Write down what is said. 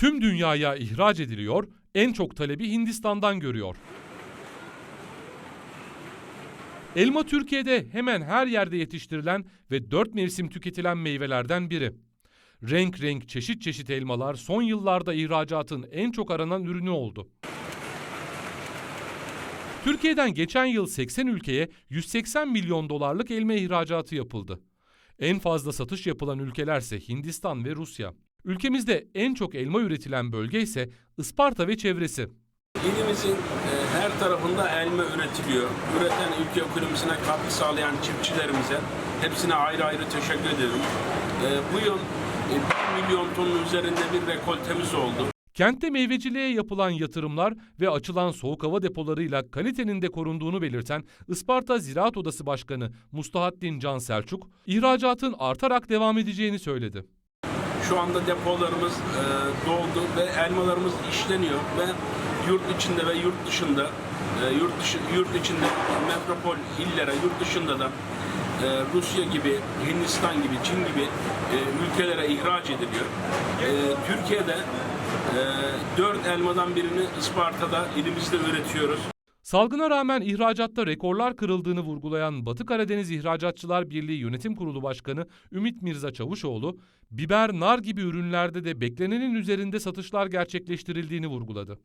Tüm dünyaya ihraç ediliyor, en çok talebi Hindistan'dan görüyor. Elma Türkiye'de hemen her yerde yetiştirilen ve dört mevsim tüketilen meyvelerden biri. Renk renk çeşit çeşit elmalar son yıllarda ihracatın en çok aranan ürünü oldu. Türkiye'den geçen yıl 80 ülkeye 180 milyon dolarlık elma ihracatı yapıldı. En fazla satış yapılan ülkelerse Hindistan ve Rusya. Ülkemizde en çok elma üretilen bölge ise Isparta ve çevresi. İlimizin e, her tarafında elma üretiliyor. Üreten ülke ekonomisine katkı sağlayan çiftçilerimize hepsine ayrı ayrı teşekkür ederim. E, bu yıl e, 1 milyon tonun üzerinde bir rekoltemiz oldu. Kentte meyveciliğe yapılan yatırımlar ve açılan soğuk hava depolarıyla kalitenin de korunduğunu belirten Isparta Ziraat Odası Başkanı Mustahattin Can Selçuk, ihracatın artarak devam edeceğini söyledi. Şu anda depolarımız e, doldu ve elmalarımız işleniyor ve yurt içinde ve yurt dışında e, yurt dışı yurt içinde metropol illere yurt dışında da e, Rusya gibi, Hindistan gibi, Çin gibi e, ülkelere ihraç ediliyor. E, Türkiye'de e, 4 elmadan birini Isparta'da elimizde üretiyoruz. Salgına rağmen ihracatta rekorlar kırıldığını vurgulayan Batı Karadeniz İhracatçılar Birliği Yönetim Kurulu Başkanı Ümit Mirza Çavuşoğlu, biber, nar gibi ürünlerde de beklenenin üzerinde satışlar gerçekleştirildiğini vurguladı.